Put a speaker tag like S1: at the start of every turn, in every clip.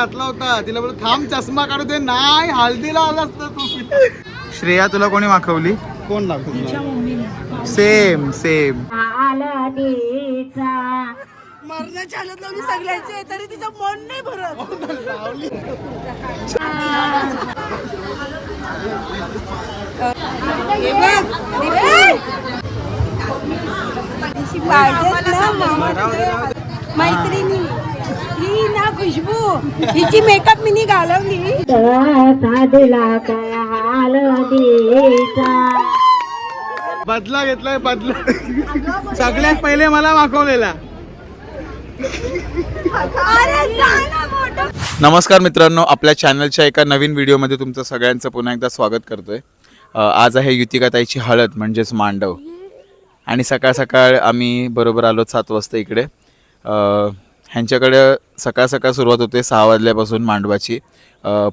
S1: घातला होता. तिला बोल थांब चष्मा काढू दे. नाही हळदीला आला असता तू.
S2: श्रेया तुला कोणी माखवली?
S1: कोण लागतो
S2: सेम सेम.
S3: लावली सगळ्यांचे तरी तिचं मन नाही भरत. मैत्रिणी ही ना खुशबू. हिची मेकअप मी घालवली.
S1: बदला घेतलाय बदला. सगळ्यात पहिले मला
S3: मोठं.
S2: नमस्कार मित्रांनो आपल्या चॅनलच्या एका नवीन व्हिडिओमध्ये तुमचं सगळ्यांचं पुन्हा एकदा स्वागत करतोय. आज आहे युतिका ताईची हळद म्हणजेच मांडव. आणि सकाळ सकाळ आम्ही बरोबर आलो सात वाजता इकडे. अ, ह्यांच्याकडे सकाळ सकाळ सुरुवात होते सहा वाजल्यापासून मांडवाची.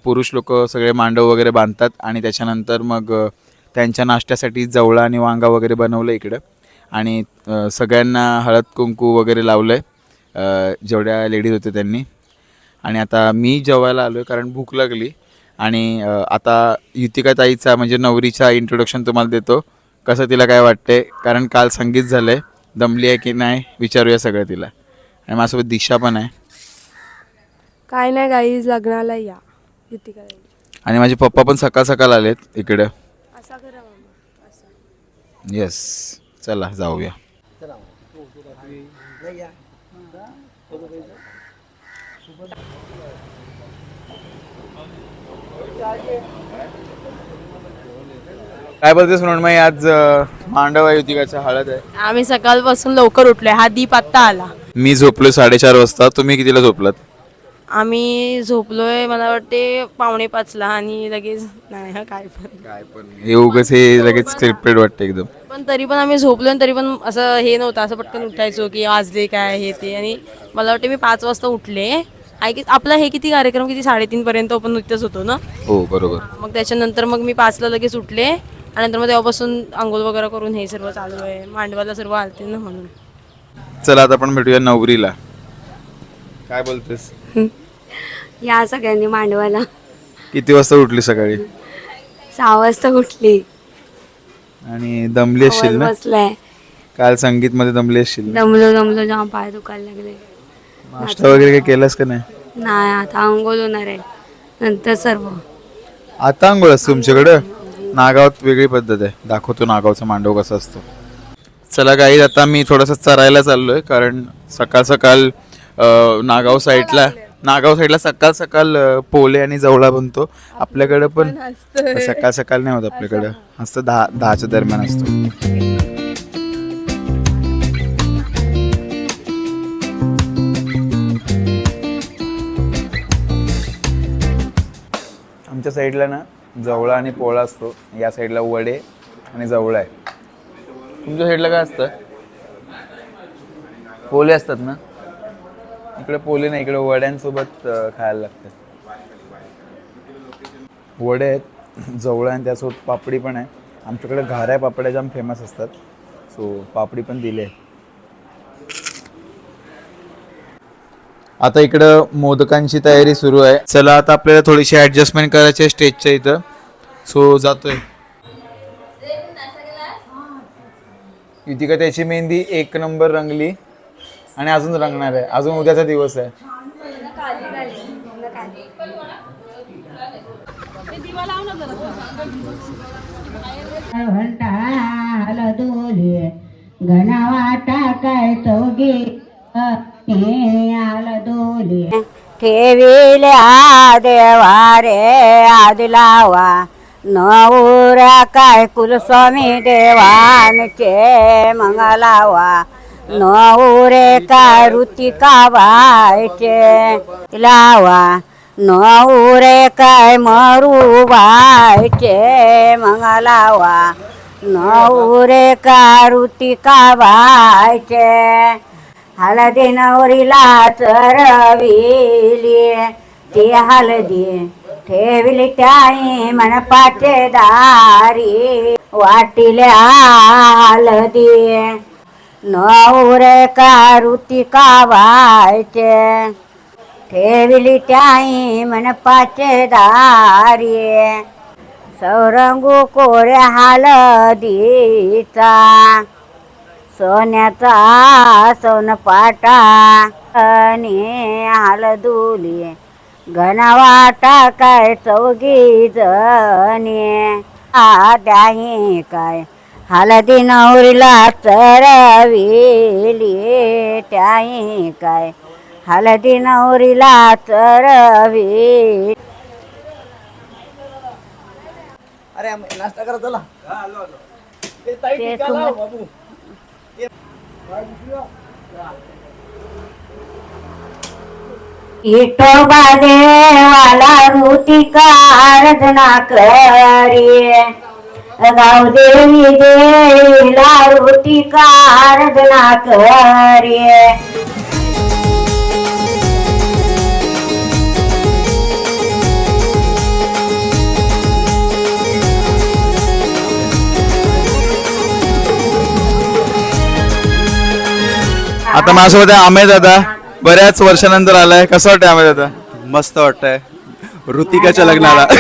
S2: पुरुष लोक सगळे मांडव वगैरे बांधतात आणि त्याच्यानंतर मग त्यांच्या नाश्त्यासाठी जवळा आणि वांगा वगैरे बनवलं इकडं. आणि सगळ्यांना हळद कुंकू वगैरे लावलं आहे जेवढ्या लेडीज होते त्यांनी. आणि आता मी जेवायला आलो आहे कारण भूक लागली. आणि आता युतिका ताईचा म्हणजे नवरीचा इंट्रोडक्शन तुम्हाला देतो. कसं तिला काय वाटते कारण काल संगीत झालं आहे दमली आहे की नाही? विचारूया सगळं तिला. आणि माझ्यासोबत दिशा पण आहे.
S4: काय नाही गाईज लग्नाला या. युती करायला
S2: आणि माझे पप्पा पण सकाळ सकाळ आलेत इकडं.
S4: असा करा मामा. असा.
S2: येस चला जाऊया. काय बोलतेस म्हणून? मग आज अं, मांडव आहे युतिकाच्या हळद आहे.
S4: आम्ही सकाळपासून लवकर उठलोय. हा दीप आत्ता आला.
S2: मी झोपलो साडेचार वाजता. तुम्ही कितीला झोपलात?
S4: आम्ही झोपलोय मला वाटते पावणे पाचला आणि लगेच नाही हा काय पण.
S2: काय पण. हे उगाच हे लगेच स्क्रिप्टेड वाटतं एकदम.
S4: पण तरी पण आम्ही झोपलोय आणि तरी पण असं हे नव्हतं असं पटकन उठायचो की वाजले काय हे ते. आणि मला वाटते मी पाच वाजता उठले. आई की आपला हे किती कार्यक्रम किती साडेतीन पर्यंत आपण नृत्यच होतो ना?
S2: हो बरोबर.
S4: मग त्याच्यानंतर मग मी पाचला लगेच उठले आणि नंतर मग तेव्हापासून आंघोळ वगैरे करून हे सर्व चालू आहे. मांडवाला सर्व आलते ना म्हणून.
S2: चला आता आपण भेटूया नवरीला. काय बोलतेस?
S5: या सगळ्यांनी मांडवाला
S2: किती वाजता उठली सकाळी?
S5: सहा वाजता उठली.
S2: आणि दमली असशील ना?
S5: बसलाय.
S2: काल संगीत मध्ये दमली असशील ना?
S5: दमलो दमलो जाम पाय दुखायला लागले.
S2: नाश्ता वगैरे काही केलास का नाही?
S5: नाही आता अंघोळ होणार आहे. नंतर सर्व.
S2: आता आंघोळ असते तुमच्याकडं? नागावात वेगळी पद्धत आहे. दाखवतो नागावचा मांडव कसा असतो. चला काही आता मी थोडंसं चरायला चाललोय कारण सकाळ सकाळ नागाव साईडला नागाव साईडला सकाळ सकाळ पोले आणि जवळा बनतो. आपल्याकडं पण सकाळ सकाळ नाही होत आपल्याकडं. असतं दहा दहाच्या दरम्यान असतो. आमच्या साईडला ना जवळा आणि पोळा असतो. या साईडला वडे आणि जवळा आहे. तुमच्या साईडला काय असतं? पोले असतात ना? इकडे पोले नाही इकडे वड्यांसोबत खायला लागतात. वडे आहेत जवळ आणि त्यासोबत पापडी पण आहे. आमच्याकडे घाऱ्या पापड्या जाम फेमस असतात. सो पापडी पण दिली. आहे आता इकडं मोदकांची तयारी सुरू आहे. चला आता आपल्याला थोडीशी ॲडजस्टमेंट करायची आहे स्टेजच्या इथं. सो जातोय. युतिका त्याची मेहंदी एक नंबर रंगली आणि अजून रंगणार आहे. अजून उद्याचा दिवस आहे.
S6: घंटाल देवा रे आदिलावा नवऱ्या काय कुलस्वामी देवानचे मंगलावा. नवरे काय ऋतिका बायचे लावा. नवरे काय मरू बायचे मंगलावा. नवरे काय ऋतिका बायचे हळदी नवरीला चरविली. ती हलदी ठेवली त्याई मनपाचे दारी वाटिल्या हलदी नवरे का कावायचे ठेवली ठेविली त्याई मनपाचे दारी. सौरंगू कोऱ्या हलदीचा सोन्याचा सोनपाटा आणि हलदुली घनवाटा काय चौघी जणी? आद्याही काय? हलदी नवरीला चरविली त्याही काय? हलदी नवरीला चरवी ते तुम- विठोबा देवाला ऋतिका आराधना करी। गाव देवी देवीला ऋतिका आराधना करी।
S2: आता माझ्यासोबत आहे अमेय दादा. बऱ्याच वर्षानंतर आलाय. कसं वाटतंय अमेय दादा
S1: मस्त वाटतंय. ऋतिकाच्या लग्नाला.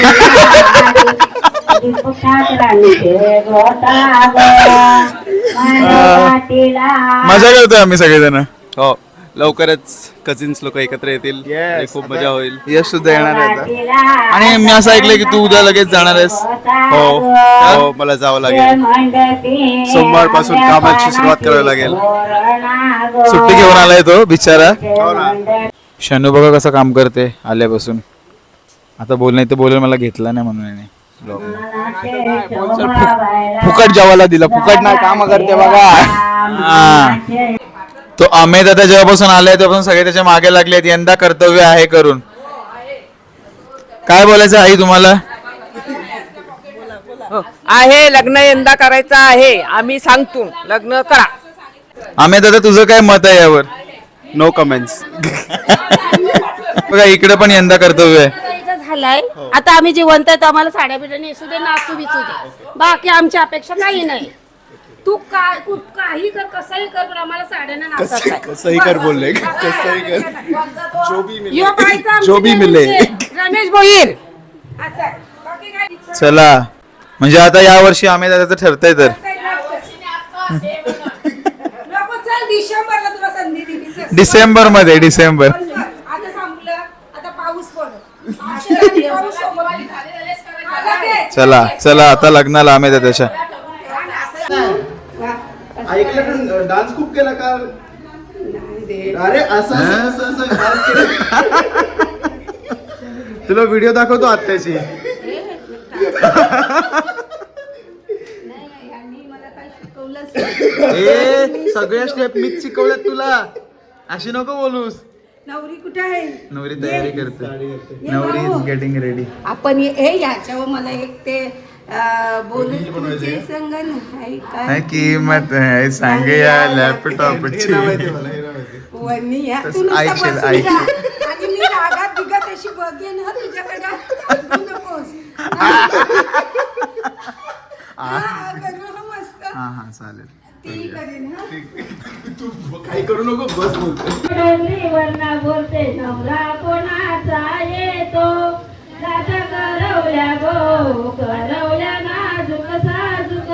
S2: मजा करतोय आम्ही सगळेजण.
S1: हो. लवकरच कझिन्स लोक एकत्र येतील. आणि खूप मजा होईल.
S2: यश सुद्धा येणार आहे आता. आणि मी असं ऐकलंय की तू उद्या लगेच जाणार आहेस.
S1: हो. हो मला जावं लागेल. सोमवारपासून कामाची सुरुवात करावी लागेल.
S2: सुट्टी घेऊन आलाय तो बिचारा. शनू बघा कसं काम करते आल्यापासून. आता बोल नाही तर बोलेल मला घेतला नाही म्हणून याने.
S1: फुकट जेवायला दिलं. फुकट नाही काम करते बघा.
S2: हा. तो अमेय दादा जेव्हापासून आलाय तेव्हापासून सगळे त्याच्यामागे लागले आहेत यंदा कर्तव्य आहे करून. काय बोलायचं आई तुम्हाला?
S7: आहे लग्न यंदा करायचं आहे आम्ही सांगतो लग्न करा.
S2: अमेय दादा तुझं काय मत आहे यावर?
S1: नो कमेंट्स
S2: बघा इकडे पण यंदा कर्तव्य आहे.
S3: करायचं झालाय. आता आम्ही जिवंत आहे तर आम्हाला साड्या बिड्या नेसू दे नाचू बिचू दे. बाकी आमची अपेक्षा काही नाही. तू काय तू काही कर कसंही कर पण आम्हाला साड्याने नाचायचं आहे.
S1: कसंही कर बोलले कसंही कर जो भी मिले.
S3: यो पाहायचं आमचे
S1: जो भी मिले.
S3: रमेश भोईर असं आहे. बाकी काही
S2: चला म्हणजे आता या वर्षी अमेय दादाचं ठरतंय तर
S3: नको चल डिसेंबरला तुला संधी दिली चल.
S2: डिसेंबरमध्ये डिसेंबर
S3: आता संपलं आता पाऊस पडत पाऊस सोबत. आता ते.
S2: चला चला आता लग्नाला अमेय दादाच्या
S1: ऐकलं डान्स खूप केला का? अरे असं असं असं असं dance केलं. तुला व्हिडिओ दाखवतो आत्याची ए सगळ्या स्टेप मीच शिकवल्यात तुला. अशी नको बोलूस.
S3: नवरी कुठे आहे?
S2: नवरी तयारी करते. नवरी इज गेटिंग रेडी
S3: आपण हे- हे याच्यावर मला एक ते अं, बोलून तुझे संग
S2: किंमत या लॅपटॉपची ऐकशील,
S3: हं हा,
S2: चालेल.
S3: ती करेन.
S1: काही करू नको बस बोलतो
S8: नवरा कोणाचा येतो? करवल्या गो करवल्या नाजूक साजूक.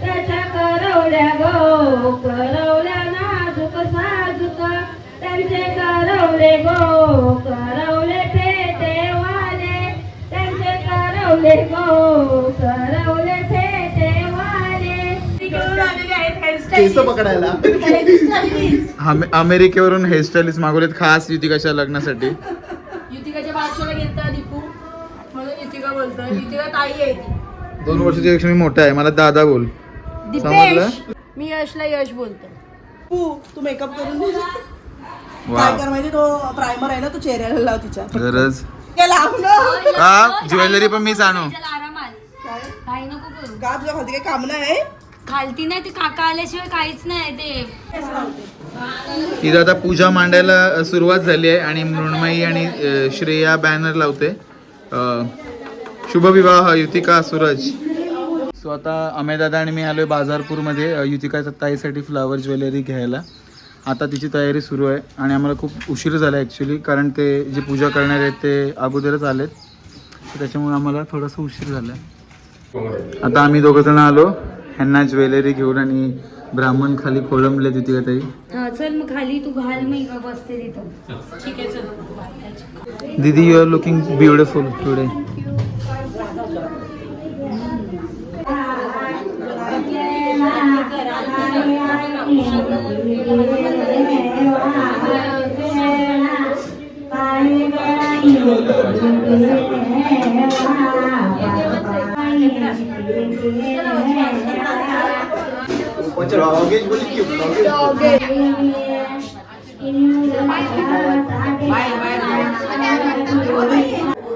S8: त्याच्या करवल्या गो करवल्या नाजूक साजूक. त्यांचे करवले गो करवले त्यांचे करवले गो करवले फेटे वाले. घेऊन आलेले आहेत
S1: केस पकडायला.
S2: अमे- अमेरिकेवरून हेअरस्टाईलिस्ट मागवलेत खास युतिकाच्या लग्नासाठी
S4: युतिकाच्या बादशाला घेता दीपू म्हणून ताई आहे ती.
S2: दोन वर्षाच्या पेक्षा मी मोठा आहे. मला दादा बोल. समजलं?
S4: मी यशला यश बोलतो.
S7: तू तू मेकअप करून दे. काय कर माहिती तो प्रायमर आहे ना तो चेहऱ्याला लाव तिच्या.
S2: गरज?
S7: ते लाव ना.
S2: का ज्वेलरी पण मीच आणू
S5: काही नको करू.
S7: का तुझ्या खालती काही काम नाही?
S5: खालती नाही ते काका आल्याशिवाय काहीच नाही ते.
S2: तिथं आता पूजा मांडायला अ, सुरुवात झाली आहे आणि मृण्मयी आणि अ, श्रेया बॅनर लावते. अ, शुभविवाह युतिका सूरज. सो आता अमेय दादा आणि मी आलोय बाजारपूरमध्ये अ, युतिका ताईसाठी फ्लावर ज्वेलरी घ्यायला. आता तिची तयारी सुरू आहे आणि आम्हाला खूप उशीर झाला ॲक्च्युली कारण ते जे पूजा करणार आहेत ते अगोदरच आलेत. त्याच्यामुळे आम्हाला थोडासा उशीर झाला. आता आम्ही दोघं जण आलो ह्यांना ज्वेलरी घेऊन आणि ब्राह्मण खाली कोळंबले युतिका ताई.
S5: हा चल मग खाली तू घाल मी बसते तिथं.
S2: दीदी you are looking beautiful today
S1: Blogging बोली की blogging.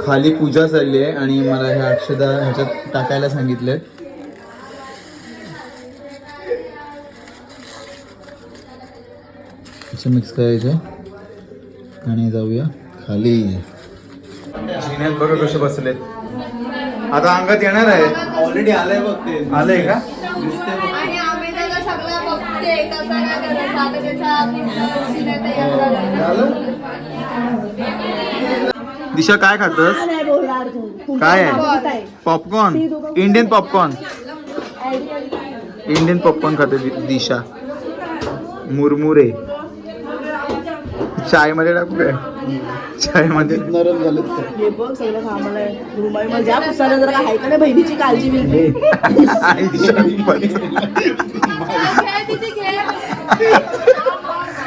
S2: खाली पूजा चालली आहे आणि मला ह्या अक्षदा ह्याच्यात टाकायला सांगितलंय. मिक्स करायचं. आणि जाऊया. खाली. जिन्यात बघा कसे बसलेत. आता अंगात येणार आहे.
S1: ऑलरेडी आलंय बघ ते.
S2: आलंय का?
S9: आणि आम्ही त्याला सगळं बघते कसं काय करायचं आता त्याचा सीन तयार झाला?
S2: दिशा काय खातस? काय आहे? Popcorn Indian popcorn Indian popcorn खाते दि- दिशा. मुरमुरे. चायमध्ये टाकू काय? चायमध्ये
S1: नरम.
S7: हे बघ सगळं कामाला रुमाई मला ज्या पुसाला जरा आहे का नाही बहिणीची काळजी मिळते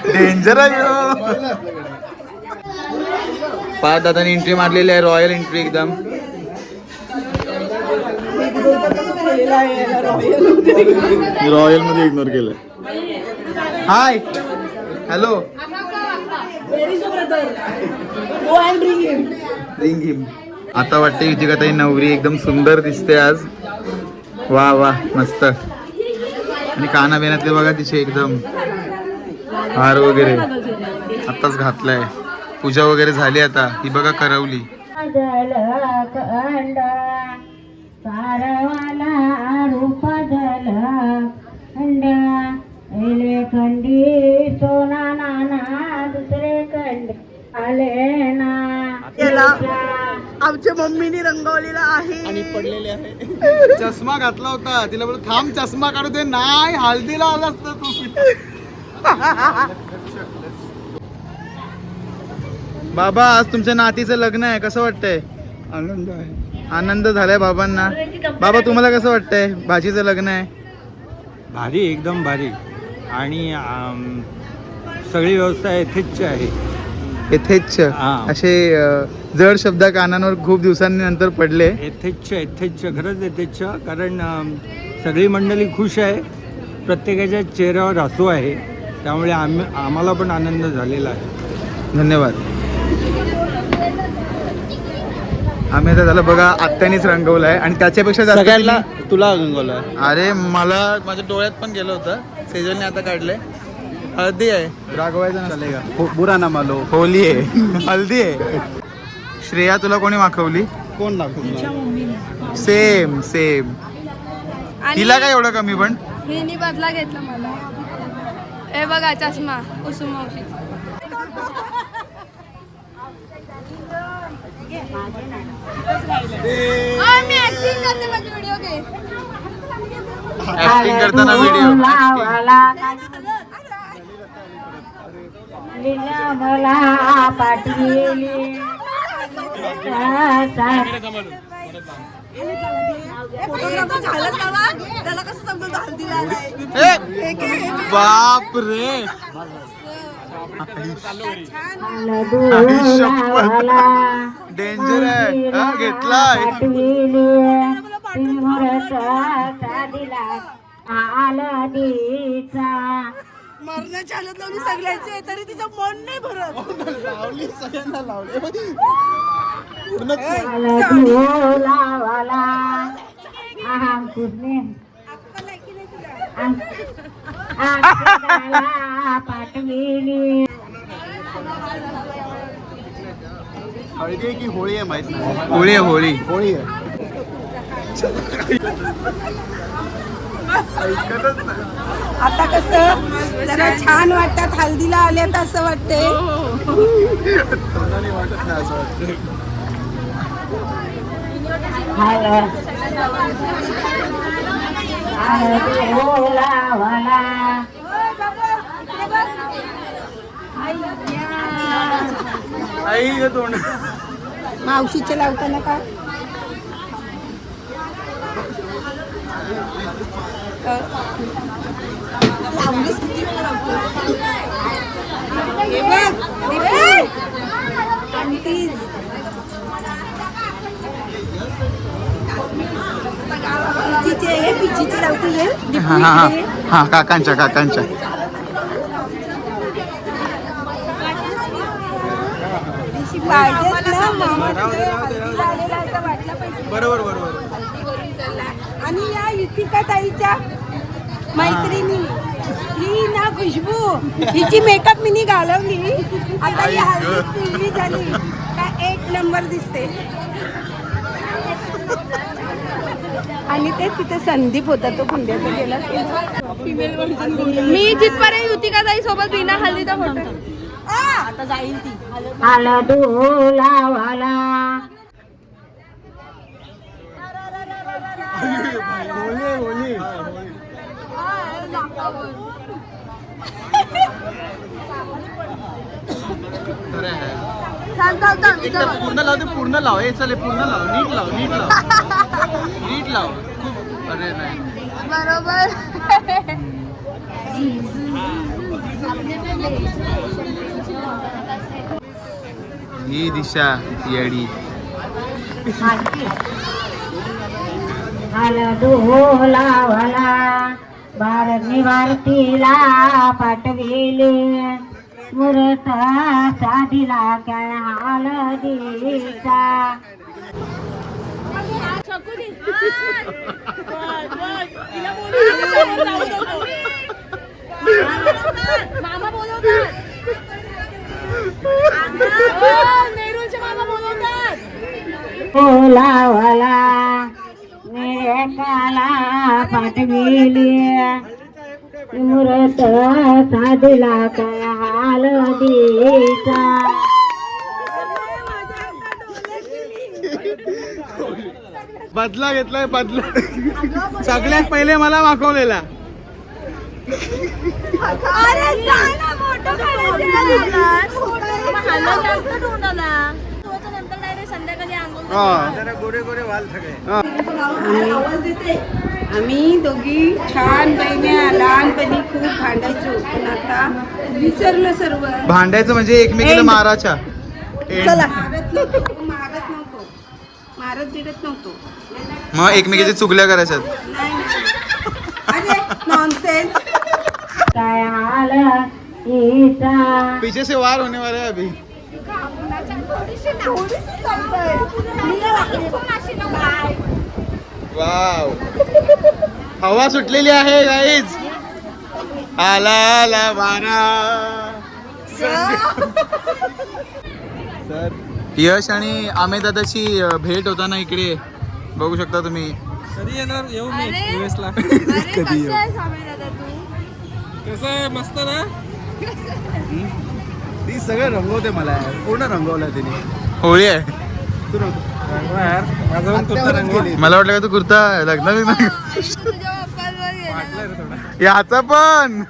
S2: डेंजर आहे ह्यो. पाच दादाने एंट्री मारलेली आहे रॉयल एंट्री एकदम. रॉयलमध्ये इग्नोर केलं हाय हॅलो
S7: हिम
S2: आता वाटते युतिका ताई नवरी एकदम सुंदर दिसते आज. वा वा मस्त. आणि काना बिनातले बघा तिचे एकदम. हार वगैरे. आताच घातलाय. पूजा वगैरे झाली आता. ही बघा करवली.
S6: एले खंडी सोना नाना दुसरे खंड आले ना.
S7: आमच्या मम्मीने रंगवलेला आहे.
S1: पडलेले आहे.
S2: चष्मा घातला होता. तिला बोल थांब चष्मा काढू दे. नाही हळदीला आला असता तू. बाबा आज तुमच्या नातीचं लग्न आहे. कसं वाटतंय?
S1: आनंद आहे.
S2: आनंद झालाय बाबांना. बाबा तुम्हाला कसं वाटतंय? भाजीचं लग्न आहे.
S10: भारी एकदम भारी. आणि सगळी व्यवस्था यथेच्छ आहे.
S2: यथेच्छ
S10: हा.
S2: असे जड शब्द कानांवर खूप दिवसांनी नंतर पडले.
S10: यथेच्छ यथेच्छ खरंच यथेच्छ कारण सगळी मंडळी खुश आहे. प्रत्येकाच्या चेहऱ्यावर हसू आहे. त्यामुळे आम्ही आम्हाला पण आनंद झालेला आहे.
S2: धन्यवाद. आम्ही आता झालं बघा आत्यानीच रंगवलाय. आणि त्याच्यापेक्षा जास्त
S1: सगळ्यांना तुला रंगवलं
S2: अरे मला माझ्या डोळ्यात पण गेलं होतं. सेजलने आता काढलंय. हळदी आहे. रागवायचं चलेगा.
S1: बुरा ना मालो.
S2: होली आहे. हल्दी आहे. श्रेया तुला कोणी माखवली?
S1: कोण लागतो
S2: सेम सेम. तिला काय एवढं कमी पण?
S9: हिनी बदला घेतला मला. हे बघा चष्मा कुसुम मावशीचा मी ऍक्टिंग करते माझे व्हिडिओ घे.
S2: ऍक्टिंग करताना व्हिडिओ
S6: मला पाठविली.
S2: बाप रे डेंजर आहे. हा,
S6: आलदीचा
S7: मरणाच्या हालत लावली सगळ्यांचे तरी तिचं मन नाही भरत.
S1: लावली सगळ्यांना लावले.
S6: पाठविली
S1: हळदी की होळी आहे माहीत नाही.
S2: होळी आहे होळी.
S1: होळी आहे.
S8: आता कसं जरा छान वाटतात हल्दीला आले तर असं वाटते मावशीचे लावताना का लावलीस किती वेळा लावतो हे हा हा.
S2: काकांच्या काकांच्या.
S8: पाहिजे पाहिजेच ना मामाकडे हल्दीला आलेला असं वाटलं पाहिजे
S1: बरोबर बरोबर
S8: हल्दी करून चालला. आणि या युतिका ताईच्या मैत्रिणी. ही ना खुशबू. हिची मेकअप मिनी घालवली. आता ही हल्दी पिवळी झाली. का एक नंबर दिसते. आणि ते तिथे संदीप होता तो पुण्याचा गेला. फिमेल
S9: मी जिथपर्यंत युतिका ताई सोबत बिना हल्दीचा फोटो
S8: आता जाईल ती.
S6: हळदूला वाला
S2: पूर्ण लाव ते पूर्ण लाव हे चले पूर्ण लाव नीट लाव नीट लाव नीट लाव खूप अरे नाही
S9: बरोबर
S2: ही दिशा येडी
S6: हळदूला वाला भारत भारतीला पाठविले. मुरत साधीला काय
S9: बोलवतात नेहरूचे मामा बोलवतात.
S6: पाठविली मुरत साधीला काय हळदीचा
S1: बदला घेतलाय बदला. सगळ्यात पहिले मला
S9: direct संध्याकाळी
S1: गोरे गोरे वाल सगळे.
S8: आवाज देते. आम्ही दोघी छान बहिण्या लहानपणी खूप भांडायचो पण आता विसरलो सर्व.
S2: भांडायचं म्हणजे एकमेकीला. माराच्या
S8: चला. मारत नव्हतो. मारत नव्हतो. मारत बिरत नव्हतो.
S2: मग एकमेकीच्या चुगल्या करायच्यात.
S8: नाही अरे नॉनसेन्स
S6: काय हळदीचा
S2: पीछे से वार होने वाला है अभी वाव. हवा सुटलेली आहे गाईज आला आला वारा. सर. यश आणि आमे दादाची अ, भेट होताना इकडे बघू शकता तुम्ही.
S10: कधी येणार? येऊ मी
S9: अरे.
S10: US ला.
S9: अरे कसं आहे स्वामी दादा तू?
S10: कसं आहे? मस्त ना?
S1: ती सगळं रंगवते मला पूर्ण रंगवलं तिने.
S2: होळी आहे.
S1: तू रंग-
S2: मला वाटलं का तू कुर्ता लग्न याचा पण.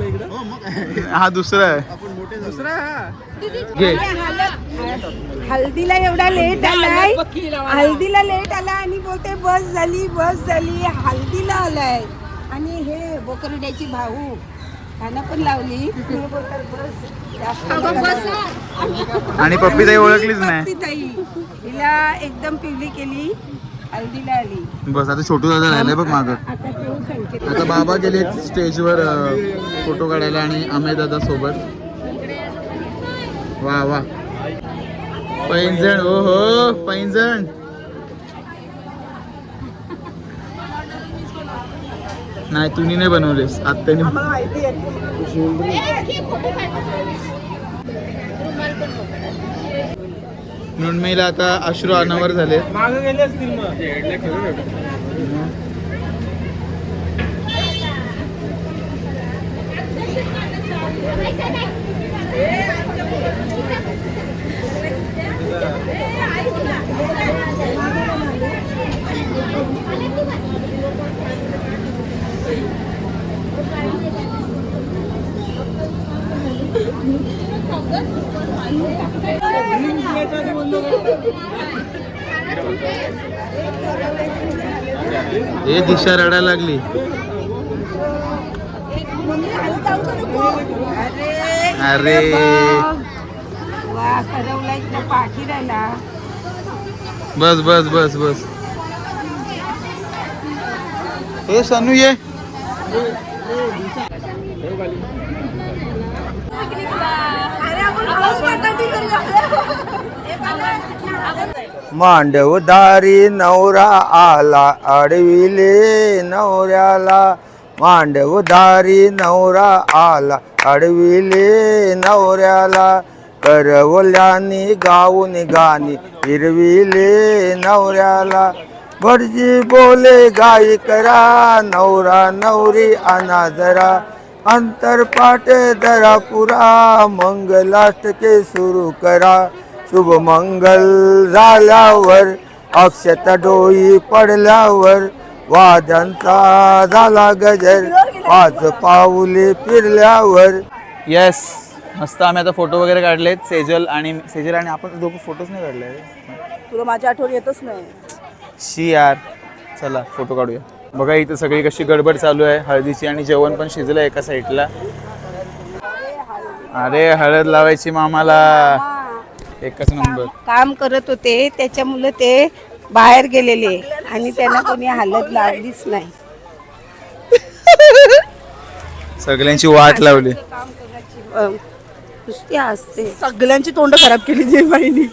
S10: इकडे?
S2: हा दुसरा आहे.
S1: आपण मोठे झालो.
S10: दुसरा हा.
S2: घे.
S8: हल्दीला एवढा लेट आलाय. हल्दीला लेट आला आणि बोलते बस झाली बस झाली. हल्दीला आलाय. आणि हे बोकरड्याची भाऊ त्यांना पण लावली. हे बस.
S2: आणि पप्पी ताई ओळखलीच नाही.
S8: पप्पी ताई हिला एकदम पिवली केली हल्दीला आली.
S2: बस आता छोटू दादा राहिलाय बघ माग.
S8: आता
S2: बाबा गेले स्टेजवर फोटो काढायला आणि अमेय दादा सोबत. वा वा. पैंजण ओ हो पैंजण. नाही तुम्ही नाही बनवलेस. आत्याने
S8: मला माहिती आहे.
S2: मृण्मयीला आता अश्रू अनावर झाले
S10: मागे गेले असतील मग
S2: हे दिशा रडायला लागली. अरे. बस बस बस बस. हे सनू ये.
S10: मांडवदारी नवरा आला अडविले नवऱ्याला. मांडवदारी नवरा आला अडविले नवऱ्याला. करवल्यानी गाऊन गाणी हिरविले नवऱ्याला. भटजी बोले गाई करा नवरा नवरी अनादरा अंतरपाटे दरा पुरा मंगलाष्टके सुरू करा. शुभ मंगल झाल्यावर अक्षता डोई पडल्यावर वाद्यांचा झाला गजर. पाच पाऊले फिरल्यावर.
S2: येस मस्त आम्ही आता फोटो वगैरे काढलेत सेजल आणि सेजल आणि आपण दोघं फोटोच नाही काढले
S8: तुला माझी आठवण येतच नाही.
S2: शी यार चला फोटो काढूया. बघा इथं सगळी कशी गडबड चालू आहे. हळदीची आणि जेवण पण शिजलं एका साईडला अरे हळद लावायची मामाला. एकच नंबर.
S8: काम करत होते त्याच्यामुळे ते बाहेर गेलेले. आणि त्यांना कोणी हालत लावलीच नाही.
S2: सगळ्यांची वाट लावली.
S8: अं, नुसती असते सगळ्यांची तोंड खराब केली जे बाईनी.